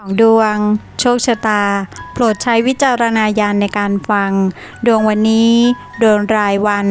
ของดวง โชคชะตา โปรดใช้วิจารณญาณในการฟัง ดวงวันนี้ ดวงรายวัน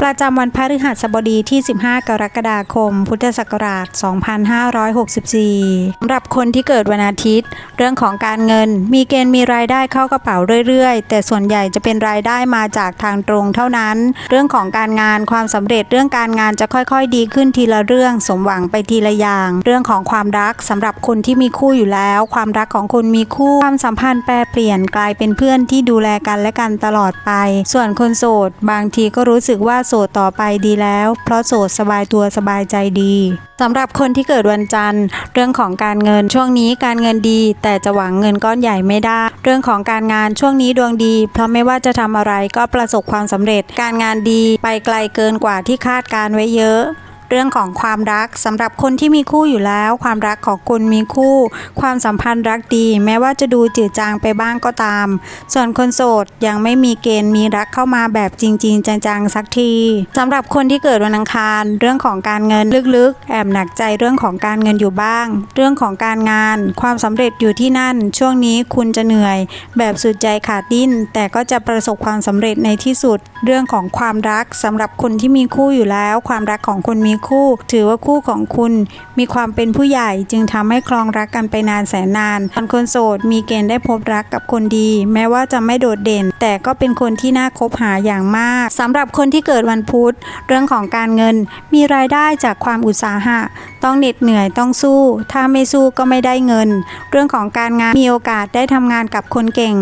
ประจำวันพฤหัสบดีที่ 15 กรกฎาคม พุทธศักราช 2564สำหรับคนที่เกิดวันอาทิตย์ เรื่องของการเงิน มีเกณฑ์มีรายได้เข้ากระเป๋าเรื่อยๆ แต่ส่วนใหญ่จะเป็นรายได้มาจากทางตรงเท่านั้น เรื่องของการงานความสำเร็จเรื่องการงานจะค่อยๆ ดีขึ้นทีละเรื่อง สมหวังไปทีละอย่าง เรื่องของความรักสำหรับคนที่มีคู่อยู่แล้วความรักของคนมีคู่ความสัมพันธ์แปรเปลี่ยนกลายเป็นเพื่อนที่ดูแลกันและกันตลอดไป ส่วนคนโสด บางทีก็รู้สึกว่าโสดต่อไปดีแล้ว เพราะโสดสบายตัวสบายใจดีสำหรับคนที่เกิดวันจันทร์ เรื่องของการเงินช่วงนี้การเงินดี แต่จะหวังเงินก้อนใหญ่ไม่ได้ เรื่องของการงานช่วงนี้ดวงดี เพราะไม่ว่าจะทำอะไรก็ประสบความสำเร็จ การงานดีไปไกลเกินกว่าที่คาดการไว้เยอะ เรื่องของความรักสำหรับคนที่มีคู่อยู่แล้ว ความรักของคุณมีคู่ ความสัมพันธ์รักดี แม้ว่าจะดูจืดจางไปบ้างก็ตาม ส่วนคนโสดยังไม่มีเกณฑ์มีรักเข้ามาแบบจริง ๆ จังๆสักทีสำหรับคนที่เกิดวันอังคาร เรื่องของการเงินลึกๆ แอบหนักใจเรื่องของการเงินอยู่บ้าง เรื่องของการงาน ความสำเร็จอยู่ที่นั่น ช่วงนี้คุณจะเหนื่อย แบบสุดใจขาดดิ้น แต่ก็จะประสบความสำเร็จในที่สุด เรื่องของความรักสำหรับคนที่มีคู่อยู่แล้ว ความรักของคนมีคู่ ถือว่าคู่ของคุณมีความเป็นผู้ใหญ่จึงทำให้คลองรักกันไปนานแสนนานส่วนคนโสดมีเกณฑ์ได้พบรักกับคนดี แม้ว่าจะไม่โดดเด่น แต่ก็เป็นคนที่น่าคบหาอย่างมากสำหรับคนที่เกิดวันพุธ เรื่องของการเงินมีรายได้จากความอุตสาหะ ต้องเหน็ดเหนื่อยต้องสู้ ถ้าไม่สู้ก็ไม่ได้เงิน เรื่องของการงานมีโอกาสได้ทำงานกับคนเก่ง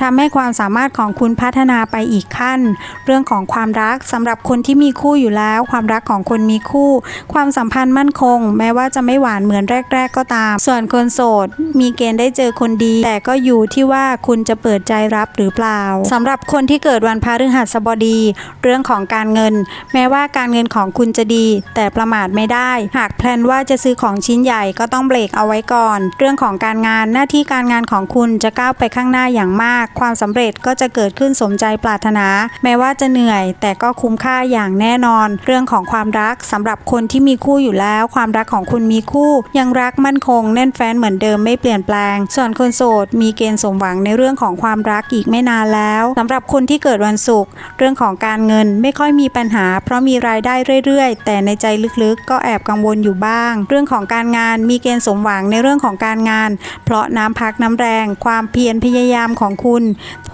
ทำให้ความสามารถของคุณพัฒนาไปอีกขั้น เรื่องของความรักสำหรับคนที่มีคู่อยู่แล้ว ความรักของคนมีคู่ความสัมพันธ์มั่นคง แม้ว่าจะไม่หวานเหมือนแรก ๆ ก็ตาม ส่วนคนโสด มีเกณฑ์ได้เจอคนดี แต่ก็อยู่ที่ว่าคุณจะเปิดใจรับหรือเปล่าสำหรับคนที่เกิดวันพฤหัสบดี เรื่องของการเงิน แม้ว่าการเงินของคุณจะดี แต่ประมาทไม่ได้ หากแพลนว่าจะซื้อของชิ้นใหญ่ก็ต้องเบรกเอาไว้ก่อน เรื่องของการงานหน้าที่การงานของคุณจะก้าวไปข้างหน้าอย่างมาก ความสำเร็จก็จะเกิดขึ้นสมใจปรารถนา แม้ว่าจะเหนื่อย แต่ก็คุ้มค่าอย่างแน่นอน เรื่องของความรักสำหรับับคนที่มีคู่อยู่แล้ว ความรักของคุณมีคู่ ยังรักมั่นคง แน่นแฟ้นเหมือนเดิมไม่เปลี่ยนแปลง ส่วนคนโสด มีเกณฑ์สมหวังในเรื่องของความรักอีกไม่นานแล้วสำหรับคนที่เกิดวันศุกร์เรื่องของการเงินไม่ค่อยมีปัญหา เพราะมีรายได้เรื่อยๆ แต่ในใจลึกๆ ก็แอบกังวลอยู่บ้าง เรื่องของการงานมีเกณฑ์สมหวังในเรื่องของการงาน เพราะน้ำพักน้ำแรง ความเพียรพยายามของคุณ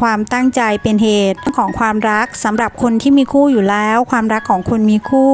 ความตั้งใจเป็นเหตุเรื่องของความรักสำหรับคนที่มีคู่อยู่แล้ว ความรักของคนมีคู่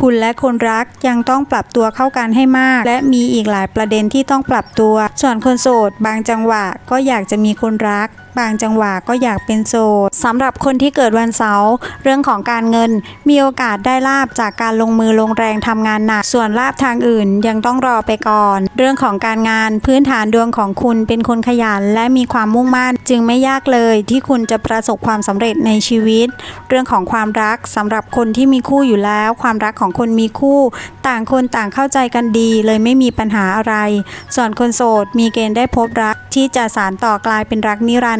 คุณและคนนรักยังต้องปรับตัวเข้ากันให้มาก และมีอีกหลายประเด็นที่ต้องปรับตัว ส่วนคนโสด บางจังหวะก็อยากจะมีคนรักบางจังหวะก็อยากเป็นโสดสำหรับคนที่เกิดวันเสาร์เรื่องของการเงินมีโอกาสได้ลาบจากการลงมือลงแรงทำงานหนัก ส่วนลาบทางอื่นยังต้องรอไปก่อน เรื่องของการงานพื้นฐานดวงของคุณเป็นคนขยันและมีความมุ่งมั่น จึงไม่ยากเลยที่คุณจะประสบความสำเร็จในชีวิต เรื่องของความรักสำหรับคนที่มีคู่อยู่แล้ว ความรักของคนมีคู่ ต่างคนต่างเข้าใจกันดี เลยไม่มีปัญหาอะไร ส่วนคนโสดมีเกณฑ์ได้พบรักที่จะสานต่อกลายเป็นรักนิรันด